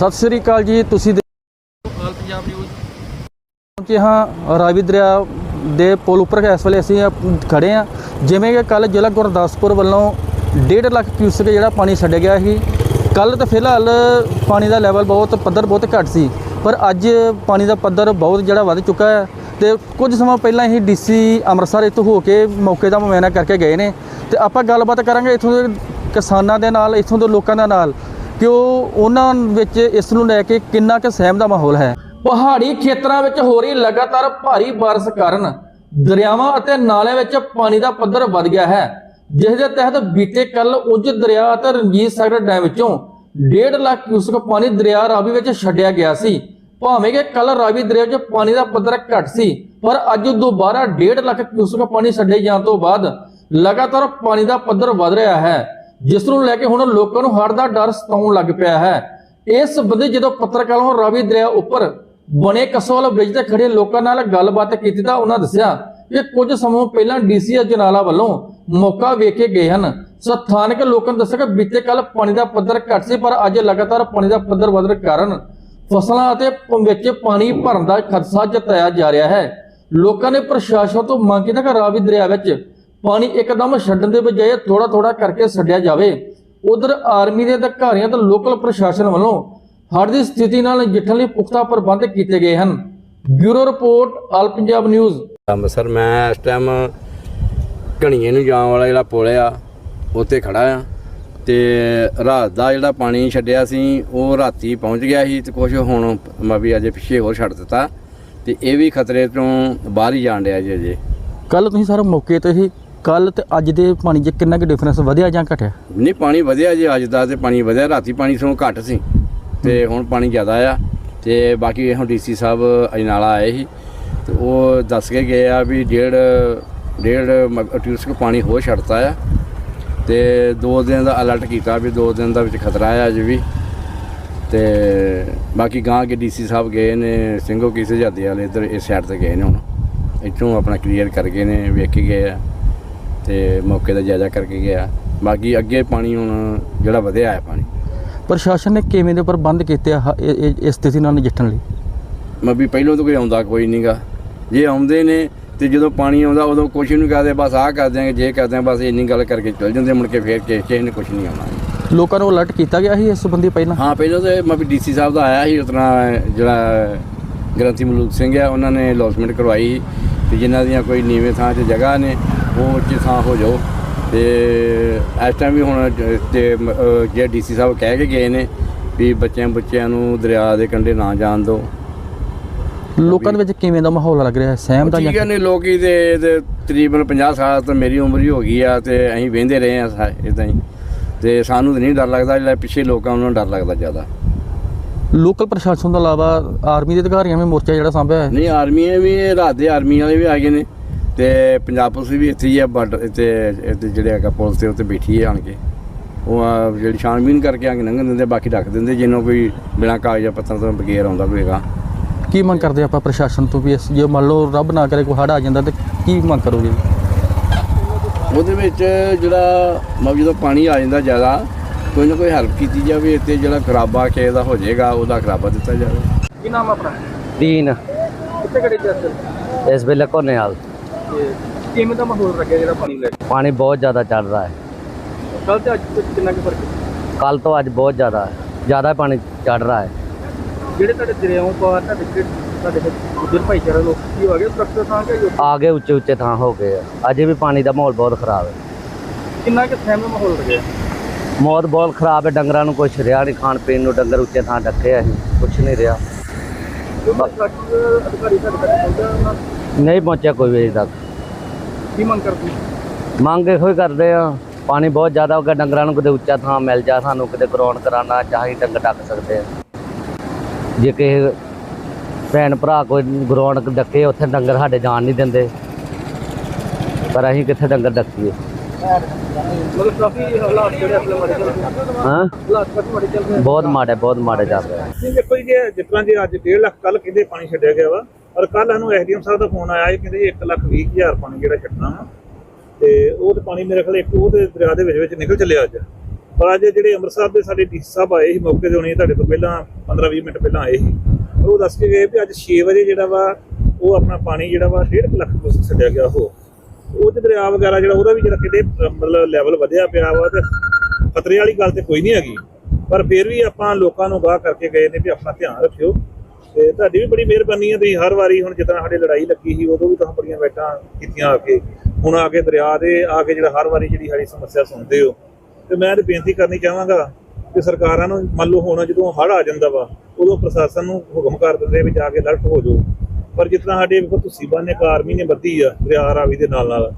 ਸਤਿ ਸ੍ਰੀ ਅਕਾਲ ਜੀ ਤੁਸੀਂ ਆਲ ਪੰਜਾਬ ਨਿਊਜ਼ ਹਾਂ ਰਾਵੀ ਦਰਿਆ ਦੇ ਪੁਲ ਉੱਪਰ। ਇਸ ਵੇਲੇ ਅਸੀਂ ਖੜੇ ਆ ਜਿਵੇਂ ਕਿ ਕੱਲ ਜ਼ਿਲ੍ਹਾ ਗੁਰਦਾਸਪੁਰ ਵੱਲੋਂ 1.5 ਲੱਖ ਕਿਊਸਕ ਜਿਹੜਾ ਪਾਣੀ ਛੱਡਿਆ ਗਿਆ ਸੀ। ਕੱਲ ਤਾਂ ਫਿਲਹਾਲ ਪਾਣੀ ਦਾ ਲੈਵਲ ਬਹੁਤ ਪੱਧਰ ਬਹੁਤ ਘੱਟ ਸੀ। ਪਰ ਅੱਜ ਪਾਣੀ ਦਾ ਪੱਧਰ ਬਹੁਤ ਜਿਹੜਾ ਵੱਧ ਚੁੱਕਾ ਹੈ। ਤੇ ਕੁਝ ਸਮਾਂ ਪਹਿਲਾਂ ਹੀ ਡੀਸੀ ਅੰਮ੍ਰਿਤਸਰ ਇੱਥੋਂ ਹੋ ਕੇ ਮੌਕੇ ਦਾ ਮੁਆਇਨਾ ਕਰਕੇ ਗਏ ਨੇ। ਤੇ ਆਪਾਂ ਗੱਲਬਾਤ ਕਰਾਂਗੇ ਇੱਥੋਂ ਦੇ ਕਿਸਾਨਾਂ ਦੇ ਨਾਲ ਇੱਥੋਂ ਦੇ ਲੋਕਾਂ ਦੇ ਨਾਲ। ਕਿ ਉਹ ਉਹਨਾਂ ਵਿੱਚ ਇਸ ਨੂੰ ਲੈ ਕੇ ਕਿੰਨਾ ਕੁ ਸਹਿਮ ਦਾ ਮਾਹੌਲ ਹੈ? ਪਹਾੜੀ ਖੇਤਰਾਂ ਵਿੱਚ ਹੋ ਰਹੀ ਲਗਾਤਾਰ ਭਾਰੀ ਬਾਰਿਸ਼ ਕਾਰਨ ਦਰਿਆਵਾਂ ਅਤੇ ਨਾਲਿਆਂ ਵਿੱਚ ਪਾਣੀ ਦਾ ਪੱਧਰ ਵੱਧ ਗਿਆ ਹੈ, ਜਿਸ ਦੇ ਤਹਿਤ ਬੀਤੇ ਕੱਲ ਉੱਜ ਦਰਿਆ ਅਤੇ ਰਣਜੀਤ ਸਾਗਰ ਡੈਮ ਵਿੱਚੋਂ 1.5 ਲੱਖ ਕਿਊਸਕ ਪਾਣੀ ਦਰਿਆ ਰਾਵੀ ਵਿੱਚ ਛੱਡਿਆ ਗਿਆ ਸੀ। ਭਾਵੇਂ ਕਿ ਕੱਲ ਰਾਵੀ ਦਰਿਆ 'ਚ ਪਾਣੀ ਦਾ ਪੱਧਰ ਘੱਟ ਸੀ, ਪਰ ਅੱਜ ਦੁਬਾਰਾ 1.5 ਲੱਖ ਕਿਊਸਕ ਪਾਣੀ ਛੱਡੇ ਜਾਣ ਤੋਂ ਬਾਅਦ ਲਗਾਤਾਰ ਪਾਣੀ ਦਾ ਪੱਧਰ ਵੱਧ ਰਿਹਾ ਹੈ। ਜਿਸ ਨੂੰ ਲੈ ਕੇ ਹੁਣ ਲੋਕਾਂ ਨੂੰ ਹੜ੍ਹ ਦਾ ਡਰ ਸਤਾਉਣ ਲੱਗ ਪਿਆ ਹੈ। ਇਸ ਸੰਬੰਧੀ ਜਦੋਂ ਪੱਤਰਕਾਰਾਂ ਨੂੰ ਰਾਵੀ ਦਰਿਆ ਉੱਪਰ ਬਣੇ ਕਸੋਲ ਬ੍ਰਿਜ ਤੇ ਖੜੇ ਲੋਕਾਂ ਨਾਲ ਗੱਲਬਾਤ ਕੀਤੀ ਤਾਂ ਉਹਨਾਂ ਦੱਸਿਆ ਕਿ ਕੁਝ ਸਮਾਂ ਪਹਿਲਾਂ ਡੀਸੀ ਅਜਨਾਲਾ ਵੱਲੋਂ ਮੌਕਾ ਵੇਖ ਕੇ ਗਏ ਹਨ। ਸਥਾਨਕ ਲੋਕਾਂ ਨੇ ਦੱਸਿਆ ਕਿ ਬੀਤੇ ਕੱਲ ਪਾਣੀ ਦਾ ਪੱਧਰ ਘੱਟ ਸੀ, ਪਰ ਅੱਜ ਲਗਾਤਾਰ ਪਾਣੀ ਦਾ ਪੱਧਰ ਵਧਣ ਕਾਰਨ ਫਸਲਾਂ ਅਤੇ ਵਿੱਚ ਪਾਣੀ ਭਰਨ ਦਾ ਖਦਸ਼ਾ ਜਤਾਇਆ ਜਾ ਰਿਹਾ ਹੈ। ਲੋਕਾਂ ਨੇ ਪ੍ਰਸ਼ਾਸਨ ਤੋਂ ਮੰਗ ਕੀਤੀ ਕਿ ਰਾਵੀ ਦਰਿਆ ਵਿੱਚ ਪਾਣੀ ਇੱਕਦਮ ਛੱਡਣ ਦੇ ਬਜਾਏ ਥੋੜਾ ਥੋੜਾ ਕਰਕੇ ਛੱਡਿਆ ਜਾਵੇ। ਉਧਰ ਆਰਮੀ ਦੇ ਅਧਿਕਾਰੀਆਂ ਤੇ ਲੋਕਲ ਪ੍ਰਸ਼ਾਸਨ ਵੱਲੋਂ ਹੜ੍ਹ ਦੀ ਸਥਿਤੀ ਨਾਲ ਨਜਿੱਠਣ ਲਈ ਪੁਖਤਾ ਪ੍ਰਬੰਧ ਕੀਤੇ ਗਏ ਹਨ। Bureau report all Punjab news. Amritsar ਮੈਂ ਇਸ ਟਾਈਮ ਘਣੀਏ ਨੂੰ ਜਾਣ ਵਾਲਾ ਜਿਹੜਾ ਪੁਲ ਆ ਉੱਥੇ ਖੜਾ ਆ ਤੇ ਰਾਤ ਦਾ ਜਿਹੜਾ ਪਾਣੀ ਛੱਡਿਆ ਸੀ ਉਹ ਰਾਤੀ ਪਹੁੰਚ ਗਿਆ ਸੀ ਤੇ ਕੁਝ ਹੁਣ ਮੈਂ ਵੀ ਅਜੇ ਪਿੱਛੇ ਹੋਰ ਛੱਡ ਦਿੱਤਾ ਤੇ ਇਹ ਵੀ ਖਤਰੇ ਤੋਂ ਬਾਹਰ ਹੀ ਜਾਣ ਡਿਆ ਜੀ ਅਜੇ। ਕੱਲ ਤੁਸੀਂ ਸਰ ਮੌਕੇ ਤੇ ਹੀ ਕੱਲ ਤੇ ਅੱਜ ਦੇ ਪਾਣੀ 'ਚ ਕਿੰਨਾ ਕੁ ਡਿਫਰੈਂਸ ਵਧਿਆ ਜਾਂ ਘਟਿਆ? ਨਹੀਂ ਪਾਣੀ ਵਧਿਆ ਜੀ ਅੱਜ ਦਾ ਤੇ ਪਾਣੀ ਵਧਿਆ ਰਾਤੀ ਪਾਣੀ ਤੋਂ ਘੱਟ ਸੀ। ਤੇ ਹੁਣ ਪਾਣੀ ਜ਼ਿਆਦਾ ਆ। ਤੇ ਬਾਕੀ ਹੁਣ ਡੀਸੀ ਸਾਹਿਬ ਅਜਨਾਲਾ ਆਏ ਸੀ। ਤੇ ਉਹ ਦੱਸ ਕੇ ਗਏ ਆ ਵੀ ਡੇਢ ਡੇਢ ਟਿਊਸਕ ਪਾਣੀ ਹੋ ਛੱਡਤਾ ਆ। ਤੇ ਦੋ ਦਿਨ ਦਾ ਅਲਰਟ ਕੀਤਾ ਵੀ ਦੋ ਦਿਨ ਦਾ ਵਿੱਚ ਖਤਰਾ ਆ ਅਜੇ ਵੀ। ਤੇ ਬਾਕੀ ਗਾਂ ਕੇ ਡੀਸੀ ਸਾਹਿਬ ਗਏ ਨੇ ਸਿੰਘੋ ਕੀ ਸਜਾਦੇ ਵਾਲੇ ਇੱਧਰ ਇਸ ਸਾਈਡ ਤੇ ਗਏ ਨੇ ਹੁਣ। ਇੱਥੋਂ ਆਪਣਾ ਕਲੀਅਰ ਕਰ ਗਏ ਨੇ ਵੇਖ ਕੇ ਗਏ ਆ। ਤੇ ਮੌਕੇ ਦਾ ਜਾਇਜ਼ਾ ਕਰਕੇ ਗਿਆ। ਬਾਕੀ ਅੱਗੇ ਪਾਣੀ ਹੁਣ ਜਿਹੜਾ ਵਧਿਆ ਹੈ ਪਾਣੀ। ਪ੍ਰਸ਼ਾਸਨ ਨੇ ਕਿਵੇਂ ਦੇ ਪ੍ਰਬੰਧ ਕੀਤੇ ਆ? ਇਹ- ਇਹ- ਇਸ ਸਥਿਤੀ ਨਾਲ ਨਜਿੱਠਣ ਲਈ। ਮੈਂ ਵੀ ਪਹਿਲੋਂ ਤੋਂ ਕੋਈ ਆਉਂਦਾ ਕੋਈ ਨਹੀਂਗਾ ਜੇ ਆਉਂਦੇ ਨੇ ਤੇ ਜਦੋਂ ਪਾਣੀ ਆਉਂਦਾ ਉਦੋਂ ਕੁਛ ਨਹੀਂ ਕਰਦੇ ਬਸ ਆਹ ਕਰ ਦਿਆਂਗੇ ਜੇ ਕਰ ਦਿਆਂ ਬਸ ਇੰਨੀ ਗੱਲ ਕਰਕੇ ਚਲ ਜਾਂਦੇ ਮੁੜ ਕੇ ਫੇਰ ਕਿਸੇ ਕਿਸੇ ਨੇ ਕੁਛ ਨਹੀਂ ਆਉਣਾ। ਲੋਕਾਂ ਨੂੰ ਅਲਰਟ ਕੀਤਾ ਗਿਆ ਸੀ ਇਸ ਸੰਬੰਧੀ ਪਹਿਲਾਂ? ਹਾਂ ਪਹਿਲਾਂ ਤੇ ਮੈਂ ਵੀ ਡੀਸੀ ਸਾਹਿਬ ਦਾ ਆਇਆ ਸੀ ਉਤਨਾ ਜਿਹੜਾ ਗ੍ਰੰਥੀ ਮਲੂਕ ਸਿੰਘ ਆ ਉਹਨਾਂ ਨੇ ਅਲੌਸਮੈਂਟ ਕਰਵਾਈ। ਸੀ ਤੇ ਜਿਨ੍ਹਾਂ ਦੀਆਂ ਕੋਈ ਨੀਵੇਂ ਥਾਂ 'ਤੇ ਜਗ੍ਹਾ ਨੇ ਉਹ ਉੱਚੀ ਥਾਂ ਹੋ ਜਾਓ। ਤੇ ਇਸ ਟਾਈਮ ਵੀ ਹੁਣ ਜ- ਤੇ ਜੇ ਡੀਸੀ ਸਾਹਿਬ ਕਹਿ ਕੇ ਗਏ ਨੇ ਵੀ ਬੱਚਿਆਂ ਬੱਚਿਆਂ ਨੂੰ ਦਰਿਆ ਦੇ ਕੰਢੇ ਨਾ ਜਾਣ ਦਿਓ। ਲੋਕਾਂ ਦੇ ਵਿੱਚ ਕਿਵੇਂ ਦਾ ਮਾਹੌਲ ਲੱਗ ਰਿਹਾ? ਹੈ ਸਹਿਮ ਦਾ ਠੀਕ ਨੇ ਲੋਕੀ ਤੇ ਤਕਰੀਬਨ 50 ਸਾਲ ਤੋਂ ਮੇਰੀ ਉਮਰ ਹੀ ਹੋ ਗਈ ਆ ਤੇ ਅਸੀਂ ਵਹਿੰਦੇ ਰਹੇ ਆ ਇਦਾਂ ਹੀ। ਤੇ ਸਾਨੂੰ ਤਾਂ ਨਹੀਂ ਡਰ ਲੱਗਦਾ ਜਿਹੜਾ ਪਿੱਛੇ ਲੋਕਾਂ ਨੂੰ ਡਰ ਲੱਗਦਾ ਜ਼ਿਆਦਾ। ਲੋਕਲ ਪ੍ਰਸ਼ਾਸਨ ਤੋਂ ਇਲਾਵਾ ਆਰਮੀ ਦੇ ਅਧਿਕਾਰੀਆਂ ਨੇ ਮੋਰਚਾ ਜਿਹੜਾ ਸਾਂਭਿਆ ਹੈ। ਨਹੀਂ ਆਰਮੀ ਵੀ ਰਾਤ ਦੇ ਆਰਮੀ ਵਾਲੇ ਵੀ ਆ ਗਏ ਨੇ। ਤੇ ਪੰਜਾਬ ਪੁਲਿਸ ਵੀ ਇੱਥੇ ਹੀ ਆ ਬਾਰਡਰ ਤੇ ਇੱਥੇ ਜਿਹੜੇ ਹੈਗਾ ਪੁਲਿਸ ਤੇ ਉੱਤੇ ਬੈਠੀ ਹੈ ਆਣ ਕੇ। ਉਹ ਜਿਹੜੀ ਛਾਣਬੀਨ ਕਰਕੇ ਆਣ ਕੇ ਲੰਘਣ ਦਿੰਦੇ ਬਾਕੀ ਰੱਖ ਦਿੰਦੇ ਜਿੰਨੋਂ ਕੋਈ ਬਿਨਾਂ ਕਾਗਜ਼ਾਂ ਪੱਤਰ ਤੋਂ ਬਗੈਰ ਆਉਂਦਾ ਹੋਵੇਗਾ ਕੀ ਮੰਗ ਕਰਦੇ ਆਪਾਂ ਪ੍ਰਸ਼ਾਸਨ ਤੋਂ ਵੀ ਜੇ ਮੰਨ ਲਓ ਰੱਬ ਨਾ ਕਰੇ ਕੋਈ ਹੜ ਆ ਜਾਂਦਾ ਤੇ ਕੀ ਮੰਗ ਕਰੋਗੇ? ਉਹਦੇ ਵਿੱਚ ਜਿਹੜਾ ਮਤਲਬ ਜਦੋਂ ਪਾਣੀ ਆ ਜਾਂਦਾ ਜ਼ਿਆਦਾ ਕੋਈ ਨਾ ਕੋਈ ਹੈਲਪ ਕੀਤੀ ਜਾਵੇ ਇੱਥੇ ਜਿਹੜਾ ਖਰਾਬਾ ਕਿਸੇ ਦਾ ਹੋ ਜਾਏਗਾ ਉਹਦਾ ਖਰਾਬਾ ਦਿੱਤਾ ਜਾਵੇ। ਕੀ ਨਾਮ ਆਪਣਾ? ਦੀਨ। ਕਿੱਥੇ ਖੜੇ ਜੱਸ ਇਸ ਵੇਲੇ ਕੋਨੇ ਹਾਲ ਤੇ ਕਿਵੇਂ ਦਾ ਮਾਹੌਲ ਰੱਖਿਆ ਜਿਹੜਾ ਪਾਣੀ ਲੈ ਕੇ? ਪਾਣੀ ਬਹੁਤ ਜ਼ਿਆਦਾ ਚੱਲ ਰਿਹਾ ਹੈ। ਕੱਲ ਤੇ ਅੱਜ ਤੋਂ ਕਿੰਨਾ ਕੁ ਫ਼ਰਕ ਕੱਲ ਤੋਂ ਅੱਜ ਬਹੁਤ ਜ਼ਿਆਦਾ ਹੈ। ਜ਼ਿਆਦਾ ਪਾਣੀ ਚੜ ਰਿਹਾ ਹੈ। ਜਿਹੜੇ ਤੁਹਾਡੇ ਦਰਿਆਵਾਂ ਪਾਰ ਤੁਹਾਡੇ ਜਿਹੜੇ ਤੁਹਾਡੇ ਗੁੱਜਰ ਭਾਈਚਾਰਾ ਲੋਕ ਕੀ ਹੋ ਗਏ ਸੁਰੱਖਿਅਤ ਥਾਂ ਕਿ ਆਗੇ ਉੱਚੇ ਉੱਚੇ ਥਾਂ ਹੋ ਗਏ ਅਜੇ ਵੀ ਪਾਣੀ ਦਾ ਮਾਹੌਲ ਬਹੁਤ ਖਰਾਬ ਹੈ। ਕਿੰਨਾ ਕੁ ਸਹਿਮ ਦਾ ਮਾਹੌਲ ਰੱਖਿਆ ਮੌਤ ਬਹੁਤ ਖਰਾਬ ਹੈ। ਡੰਗਰਾਂ ਨੂੰ ਕੁਛ ਰਿਹਾ ਨਹੀਂ। ਖਾਣ ਪੀਣ ਨੂੰ ਡੰਗਰ ਉੱਚੇ ਥਾਂ ਰੱਖੇ ਆ ਅਸੀਂ। ਕੁਛ ਨਹੀਂ ਰਿਹਾ। ਜੋ ਪ੍ਰਸ਼ਾਸਨ ਅਧਿਕਾਰੀ ਤੁਹਾਡੇ ਤੱਕ ਪਹੁੰਚਿਆ ਉਹਨਾਂ ਨਹੀਂ ਪਹੁੰਚਿਆ ਕੋਈ ਵੇਜ ਤੱਕ। ਕੀ ਮੰਗ ਕਰਦੇ ਮੰਗ ਇਹੋ ਹੀ ਕਰਦੇ ਆ ਪਾਣੀ ਬਹੁਤ ਜ਼ਿਆਦਾ ਹੋ ਗਿਆ ਡੰਗਰਾਂ ਨੂੰ ਕਿਤੇ ਉੱਚਾ ਥਾਂ ਮਿਲ ਜਾ ਸਾਨੂੰ ਕਿਤੇ ਗਰਾਉਂਡ ਕਰਾਉਣਾ ਚਾਹੀ ਡੰਗਰ ਡੱਕ ਸਕਦੇ ਆ। ਜੇ ਕਿਸੇ ਭੈਣ ਭਰਾ ਕੋਈ ਗਰਾਉਂਡ ਡੱਕੇ ਉੱਥੇ ਡੰਗਰ ਸਾਡੇ ਜਾਣ ਨਹੀਂ ਦਿੰਦੇ। ਪਰ ਅਸੀਂ ਕਿੱਥੇ ਡੰਗਰ ਡੱਕੀਏ? ਮਤਲਬ ਕਾਫੀ ਹਾਲਾਤ ਜਿਹੜੇ ਅਸਲ ਮਾੜੇ ਚੱਲ ਰਹੇ ਆ। ਹਾਂ? ਹਾਲਾਤ ਕਾਫੀ ਮਾੜੇ ਚੱਲ ਰਹੇ ਆ। ਬਹੁਤ ਮਾੜੇ ਬਹੁਤ ਮਾੜੇ ਚੱਲ ਰਿਹਾ ਦੇਖੋ ਜੀ ਜਿਸ ਤਰ੍ਹਾਂ ਜੀ ਅੱਜ 1.5 ਲੱਖ ਕੱਲ ਕਹਿੰਦੇ ਪਾਣੀ ਛੱਡਿਆ ਗਿਆ ਵਾ ਔਰ ਕੱਲ ਸਾਨੂੰ ਐਸਡੀਐਮ ਸਾਹਿਬ ਦਾ ਫੋਨ ਆਇਆ ਇਹ ਕਹਿੰਦੇ 1 ਲੱਖ 20 ਹਜ਼ਾਰ ਪਾਣੀ ਜਿਹੜਾ ਛੱਡਣਾ ਵਾ। ਤੇ ਉਹ ਤੇ ਪਾਣੀ ਮੇਰੇ ਖਿਆਲ ਇੱਕ ਉਹ ਦਰਿਆ ਦੇ ਵਿੱਚ ਵਿੱਚ ਨਿਕਲ ਚੱਲਿਆ ਅੱਜ। ਪਰ ਅੱਜ ਜਿਹੜੇ ਅੰਮ੍ਰਿਤਸਰ ਦੇ ਸਾਡੇ ਡੀਸੀ ਸਾਹਿਬ ਆਏ ਸੀ, ਮੌਕੇ ਤੇ ਹੋਣੀ ਤੁਹਾਡੇ ਤੋਂ ਪਹਿਲਾਂ 15-20 ਮਿੰਟ ਪਹਿਲਾਂ ਆਏ ਸੀ। ਉਹ ਦੱਸ ਕੇ ਗਏ ਵੀ ਅੱਜ 6 ਵਜੇ ਜਿਹੜਾ ਵਾ, ਉਹ ਆਪਣਾ ਪਾਣੀ ਜਿਹੜਾ ਵਾ 1.5 ਲੱਖ ਕੁ ਛੱਡਿਆ ਗਿਆ ਉਹ। ਉਹ ਤੇ ਦਰਿਆ ਵਗੈਰਾ ਜਿਹੜਾ, ਉਹਦਾ ਵੀ ਜਿਹੜਾ ਕਿਤੇ ਮਤਲਬ ਲੈਵਲ ਵਧਿਆ ਪਿਆ ਵਾ ਤੇ ਖਤਰੇ ਵਾਲੀ ਗੱਲ ਤੇ ਕੋਈ ਨਹੀਂ ਹੈਗੀ। ਪਰ ਫਿਰ ਵੀ ਆਪਾਂ ਲੋਕਾਂ ਨੂੰ ਗਾਹ ਕਰਕੇ ਗਏ ਨੇ ਵੀ ਆਪਣਾ ਧਿਆਨ ਰੱਖਿਓ। ਤੇ ਤੁਹਾਡੀ ਵੀ ਬੜੀ ਮਿਹਰਬਾਨੀ ਹੈ ਤੁਸੀਂ ਹਰ ਵਾਰੀ ਹੁਣ ਜਿੱਦਾਂ ਸਾਡੇ ਲੜਾਈ ਲੱਗੀ ਸੀ, ਉਦੋਂ ਵੀ ਤੁਸੀਂ ਬੜੀਆਂ ਬੈਠਾਂ ਕੀਤੀਆਂ ਆ ਕੇ। ਹੁਣ ਆ ਕੇ ਦਰਿਆ ਦੇ ਆ ਕੇ ਜਿਹੜਾ ਹਰ ਵਾਰੀ ਜਿਹੜੀ ਸਾਡੀ ਸਮੱਸਿਆ ਸੁਣਦੇ ਹੋ। ਤੇ ਮੈਂ ਤੇ ਬੇਨਤੀ ਕਰਨੀ ਚਾਹਾਂਗਾ ਕਿ ਸਰਕਾਰਾਂ ਨੂੰ ਮੰਨ ਲਓ ਹੁਣ ਜਦੋਂ ਹੜ੍ਹ ਆ ਜਾਂਦਾ ਵਾ, ਉਦੋਂ ਪ੍ਰਸ਼ਾਸਨ ਨੂੰ ਹੁਕਮ ਕਰ ਦਿੰਦੇ ਵੀ ਜਾ ਕੇ ਅਲਰਟ ਹੋ ਜਾਓ। ਪਰ ਜਿਸ ਤਰ੍ਹਾਂ ਸਾਡੇ ਵੇਖੋ ਤੁਸੀਂ ਬੰਨੇ ਆਰਮੀ ਨੇ ਬੱਧੀ ਆ ਦਰਿਆ ਰਾਵੀ ਦੇ ਨਾਲ ਨਾਲ।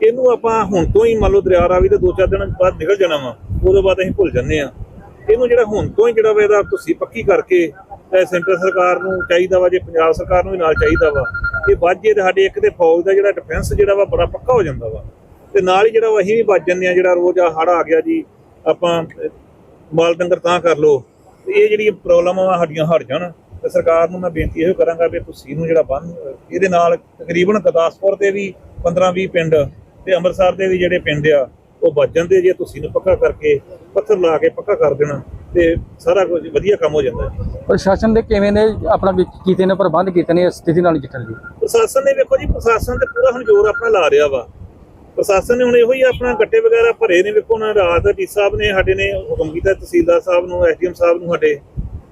ਇਹਨੂੰ ਆਪਾਂ ਹੁਣ ਤੋਂ ਹੀ ਮੰਨ ਲਓ ਦਰਿਆ ਰਾਵੀ ਦੇ ਦੋ ਚਾਰ ਦਿਨ ਬਾਅਦ ਨਿਕਲ ਜਾਣਾ ਵਾ, ਉਹਦੇ ਬਾਅਦ ਅਸੀਂ ਭੁੱਲ ਜੰਨੇ ਆ। ਇਹਨੂੰ ਜਿਹੜਾ ਹੁਣ ਤੋਂ ਹੀ ਜਿਹੜਾ ਵਾ ਇਹਦਾ ਤੁਸੀਂ ਪੱਕੀ ਕਰਕੇ ਸੈਂਟਰ ਸਰਕਾਰ ਨੂੰ ਚਾਹੀਦਾ ਵਾ, ਜੇ ਪੰਜਾਬ ਸਰਕਾਰ ਨੂੰ ਵੀ ਨਾਲ ਚਾਹੀਦਾ ਵਾ, ਇਹ ਵਾਜੇ ਤੇ ਸਾਡੇ ਇੱਕ ਤੇ ਫੌਜ ਦਾ ਜਿਹੜਾ ਡਿਫੈਂਸ ਜਿਹੜਾ ਵਾ ਬੜਾ ਪੱਕਾ ਹੋ ਜਾਂਦਾ ਵਾ। ਤੇ ਨਾਲ ਹੀ ਜਿਹੜਾ ਵਾ ਅਸੀਂ ਵੀ ਵੱਜ ਜੰਨੇ ਆ ਜਿਹੜਾ ਰੋਜ਼ ਆ ਹੜ ਆ ਗਿਆ ਜੀ, ਆਪਾਂ ਮਾਲ ਡੰਗਰ ਤਾਂ ਕਰ ਲੋ ਇਹ ਜਿਹੜੀਆਂ ਪ੍ਰੋਬਲਮ ਆ ਸਾਡੀਆਂ ਹਟ ਜਾਣ। ਤੇ ਸਰਕਾਰ ਨੂੰ ਮੈਂ ਬੇਨਤੀ ਇਹੋ ਕਰਾਂਗਾ ਵੀ ਤੁਸੀਂ ਨੂੰ ਜਿਹੜਾ ਬੰਨ, ਇਹਦੇ ਨਾਲ ਤਕਰੀਬਨ ਗੁਰਦਾਸਪੁਰ ਦੇ ਵੀ 15-20 ਪਿੰਡ ਤੇ ਅੰਮ੍ਰਿਤਸਰ ਦੇ ਵੀ ਜਿਹੜੇ ਪਿੰਡ ਆ, ਉਹ ਵੱਜ ਜਾਂਦੇ ਜੇ ਤੁਸੀਂ ਨੂੰ ਪੱਕਾ ਕਰਕੇ ਪੱਥਰ ਲਾ ਕੇ ਪੱਕਾ ਕਰ ਦੇਣਾ। ਤੇ ਸਾਰਾ ਕੁਝ ਵਧੀਆ ਕੰਮ ਹੋ ਜਾਂਦਾ ਜੀ। ਪ੍ਰਸ਼ਾਸਨ ਦੇ ਕਿਵੇਂ ਨੇ? ਆਪਣਾ ਵੀ ਕੀਤੇ ਨੇ ਪ੍ਰਬੰਧ ਕੀਤੇ ਨੇ ਇਸ ਸਥਿਤੀ ਨਾਲ ਨਜਿੱਠਣ ਲਈ ਪ੍ਰਸ਼ਾਸਨ ਨੇ ਵੇਖੋ ਜੀ ਪ੍ਰਸ਼ਾਸਨ ਤੇ ਪੂਰਾ ਹੁਣ ਜ਼ੋਰ ਆਪਣਾ ਲਾ ਰਿਹਾ ਵਾ। ਪ੍ਰਸ਼ਾਸਨ ਨੇ ਹੁਣ ਇਹੋ ਹੀ ਆਪਣਾ ਗੱਟੇ ਵਗੈਰਾ ਭਰੇ ਨੇ। ਵੇਖੋ ਨਾ ਰਾਤ ਡੀ ਸਾਹਿਬ ਨੇ ਸਾਡੇ ਨੇ ਹੁਕਮ ਕੀਤਾ ਤਹਿਸੀਲਦਾਰ ਸਾਹਿਬ ਨੂੰ ਐਸਡੀਐਮ ਸਾਹਿਬ ਨੂੰ ਸਾਡੇ।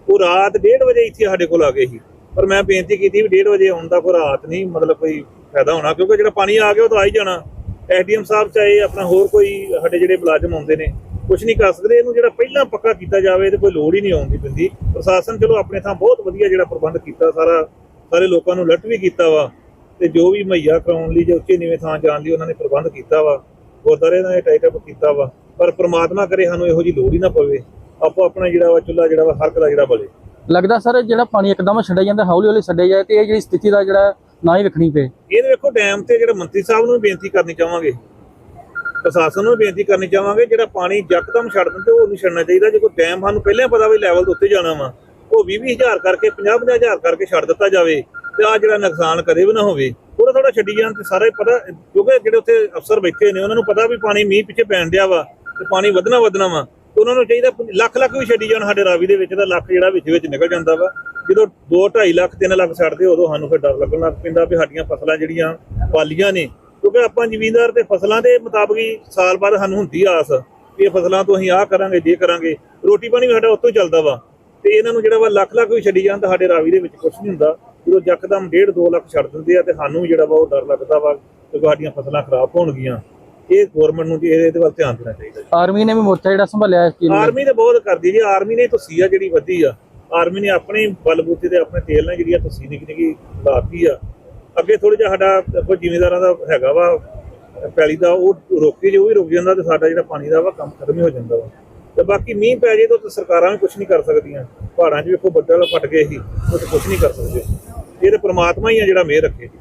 ਉਹ ਰਾਤ 1:30 ਵਜੇ ਇੱਥੇ ਸਾਡੇ ਕੋਲ ਆ ਗਏ ਸੀ। ਪਰ ਮੈਂ ਬੇਨਤੀ ਕੀਤੀ ਵੀ 1:30 ਵਜੇ ਆਉਣ ਦਾ ਕੋਈ ਰਾਤ ਨਹੀਂ ਮਤਲਬ ਕੋਈ ਫਾਇਦਾ ਹੋਣਾ। ਕਿਉਂਕਿ ਜਿਹੜਾ ਪਾਣੀ ਆ ਗਿਆ ਉਹ ਤਾਂ ਆ ਹੀ ਜਾਣਾ। ਐਸਡੀਐਮ ਸਾਹਿਬ ਚਾਹੇ ਆਪਣਾ ਹੋਰ ਕੋਈ ਸਾਡੇ ਜਿਹੜੇ ਮੁਲਾਜ਼ਮ ਆਉਂਦੇ ਨੇ ਕੁਝ ਨਹੀਂ ਕਰ ਸਕਦੇ ਇਹਨੂੰ ਜਿਹੜਾ ਪਹਿਲਾਂ ਪੱਕਾ ਕੀਤਾ ਜਾਵੇ ਤੇ ਕੋਈ ਲੋੜ ਹੀ ਨਹੀਂ ਆਉਣ ਦੀ ਪੈਂਦੀ। ਪ੍ਰਸ਼ਾਸਨ ਚਲੋ ਆਪਣੇ ਥਾਂ ਬਹੁਤ ਵਧੀਆ ਜਿਹੜਾ ਪ੍ਰਬੰਧ ਕੀਤਾ ਸਾਰਾ ਸਾਰੇ ਲੋਕਾਂ ਨੂੰ ਅਲਰਟ ਵੀ ਕੀਤਾ ਵਾ ਤੇ ਜੋ ਵੀ ਮੁਹੱਈਆ ਕਰਾਉਣ ਲਈ ਜਾਂ ਉੱਚੇ ਨੀਵੇਂ ਥਾਂ ਜਾਣ ਲਈ ਉਹਨਾਂ ਨੇ ਪ੍ਰਬੰਧ ਕੀਤਾ ਵਾ ਗੁਰਦਾਰੇ ਦਾ ਟਾਈਟ ਅਪ ਕੀਤਾ ਵਾ। ਪਰ ਪ੍ਰਮਾਤਮਾ ਕਰੇ ਸਾਨੂੰ ਇਹੋ ਜੀ ਲੋੜ ਹੀ ਨਾ ਪਵੇ ਆਪੋ ਆਪਣਾ ਜਿਹੜਾ ਵਾ ਚੁੱਲਾ ਜਿਹੜਾ ਵਾ ਹਰ ਇੱਕ ਦਾ ਜਿਹੜਾ ਬਲੇ। ਲੱਗਦਾ ਸਰ ਜਿਹੜਾ ਪਾਣੀ ਇੱਕਦਮ ਛੱਡਿਆ ਜਾਂਦਾ ਹੌਲੀ ਹੌਲੀ ਛੱਡਿਆ ਜਾਏ ਤੇ ਇਹ ਜਿਹੜੀ ਸਥਿਤੀ ਦਾ ਜਿਹੜਾ ਨਾ ਹੀ ਵੇਖਣੀ ਪਏ। ਇਹਦੇ ਵੇਖੋ ਡੈਮ ਤੇ ਜਿਹੜਾ ਮੰਤਰੀ ਸਾਹਿਬ ਨੂੰ ਬੇਨਤੀ ਕਰਨੀ ਚਾਹਾਂਗੇ। ਪ੍ਰਸ਼ਾਸਨ ਨੂੰ ਵੀ ਬੇਨਤੀ ਕਰਨੀ ਚਾਹਾਂਗੇ, ਜਿਹੜਾ ਪਾਣੀ ਯਕਦਮ ਛੱਡ ਦਿੰਦੇ, ਉਹ ਨਹੀਂ ਛੱਡਣਾ ਚਾਹੀਦਾ। ਜੇ ਕੋਈ ਡੈਮ ਸਾਨੂੰ ਪਹਿਲਾਂ ਪਤਾ ਵੀ ਲੈਵਲ ਦੇ ਉੱਤੇ ਜਾਣਾ ਵਾ, ਉਹ 20 ਹਜ਼ਾਰ ਕਰਕੇ 50 ਹਜ਼ਾਰ ਕਰਕੇ ਛੱਡ ਦਿੱਤਾ ਜਾਵੇ ਤੇ ਆ ਜਿਹੜਾ ਨੁਕਸਾਨ ਕਦੇ ਵੀ ਨਾ ਹੋਵੇ। ਥੋੜਾ ਥੋੜਾ ਛੱਡੀ ਜਾਣ ਤੇ ਸਾਰੇ ਪਤਾ, ਕਿਉਂਕਿ ਜਿਹੜੇ ਉੱਥੇ ਅਫਸਰ ਬੈਠੇ ਨੇ, ਉਹਨਾਂ ਨੂੰ ਪਤਾ ਵੀ ਪਾਣੀ ਮੀਂਹ ਪਿੱਛੇ ਪੈਣ ਡਿਆ ਵਾ ਤੇ ਪਾਣੀ ਵਧਣਾ ਵਧਣਾ ਵਾ। ਉਹਨਾਂ ਨੂੰ ਚਾਹੀਦਾ ਲੱਖ ਲੱਖ ਵੀ ਛੱਡੀ ਜਾਣ ਸਾਡੇ ਰਾਵੀ ਦੇ ਵਿੱਚ ਦਾ ਲੱਖ ਜਿਹੜਾ ਵਿੱਚ ਵਿੱਚ ਨਿਕਲ ਜਾਂਦਾ ਵਾ। ਜਦੋਂ 2 2.5 ਲੱਖ 3 ਲੱਖ ਛੱਡਦੇ, ਉਦੋਂ ਸਾਨੂੰ ਫਿਰ ਡਰ ਲੱਗਣ ਲੱਗ ਪੈਂਦਾ ਵੀ ਸਾਡੀਆਂ ਫਸਲਾਂ ਜਿਹੜੀਆਂ ਪਾਲੀਆਂ ਨੇ ਕਿਉਂਕਿ ਆਪਾਂ ਜ਼ਿਮੀਂਦਾਰ ਤੇ ਫਸਲਾਂ ਦੇ ਮੁਤਾਬਕ ਹੀ ਸਾਲ ਬਾਅਦ ਸਾਨੂੰ ਹੁੰਦੀ ਆਸ ਵੀ ਇਹ ਫਸਲਾਂ ਤੋਂ ਅਸੀਂ ਆਹ ਕਰਾਂਗੇ ਜੇ ਕਰਾਂਗੇ। ਰੋਟੀ ਪਾਣੀ ਵੀ ਸਾਡਾ ਉੱਤੋਂ ਚੱਲਦਾ ਵਾ। ਤੇ ਇਹਨਾਂ ਨੂੰ ਜਿਹੜਾ ਵਾ ਲੱਖ ਲੱਖ ਵੀ ਛੱਡੀ ਤਾਂ ਸਾਡੇ ਰਾਵੀ ਦੇ ਵਿੱਚ ਕੁਝ ਨਹੀਂ ਹੁੰਦਾ। ਜਦੋਂ ਯਕਦਮ 1.5 2 ਲੱਖ ਛੱਡ ਦਿੰਦੇ ਆ ਤੇ ਸਾਨੂੰ ਜਿਹੜਾ ਵਾ ਉਹ ਡਰ ਲੱਗਦਾ ਵਾ ਕਿ ਸਾਡੀਆਂ ਫਸਲਾਂ ਖਰਾਬ ਹੋਣਗੀਆਂ। ਇਹ ਗਵਰਨਮੈਂਟ ਨੂੰ ਇਹਦੇ ਵੱਲ ਧਿਆਨ ਦੇਣਾ ਚਾਹੀਦਾ। ਆਰਮੀ ਨੇ ਵੀ ਮੋਰਚਾ ਜਿਹੜਾ ਸੰਭਾਲਿਆ ਇਸ ਚੀਜ਼ ਨੂੰ ਆਰਮੀ ਤੇ ਬਹੁਤ ਕਰਦੀ ਜੀ। ਆਰਮੀ ਨੇ ਤੁਸੀਂ ਆ ਜਿਹੜੀ ਵਧੀ ਆ। ਆਰਮੀ ਨੇ ਆਪਣੇ ਬਲਬੂਤੇ ਤੇ ਆਪਣੇ ਤੇਲ ਨਾਲ ਜਿਹੜੀ ਆ ਤੁਸੀਂ ਨਿੱਕੀ ਨਿੱਕੀ ਲਾਤੀ ਆ ਅੱਗੇ ਥੋੜਾ ਜਿਹਾ ਸਾਡਾ ਕੋਈ ਜ਼ਿਮੀਂਦਾਰਾਂ ਦਾ ਹੈਗਾ ਵਾ, ਪੈਲੀ ਦਾ ਉਹ ਰੋਕੀ ਜੇ ਉਹ ਵੀ ਰੁਕ ਜਾਂਦਾ ਤੇ ਸਾਡਾ ਜਿਹੜਾ ਪਾਣੀ ਦਾ ਵਾ ਕੰਮ ਖਤਮ ਹੀ ਹੋ ਜਾਂਦਾ ਵਾ। ਤੇ ਬਾਕੀ ਮੀਂਹ ਪੈ ਜੇ ਤਾਂ ਸਰਕਾਰਾਂ ਵੀ ਕੁਝ ਨਹੀਂ ਕਰ ਸਕਦੀਆਂ। ਪਹਾੜਾਂ 'ਚ ਵੇਖੋ ਬੱਦਲ ਫਟ ਗਏ ਸੀ, ਉਹ ਤੇ ਕੁਝ ਨਹੀਂ ਕਰ ਸਕਦੇ। ਇਹ ਤਾਂ ਪ੍ਰਮਾਤਮਾ ਹੀ ਆ ਜਿਹੜਾ ਮਿਹਰ ਰੱਖੇ। ਜੀ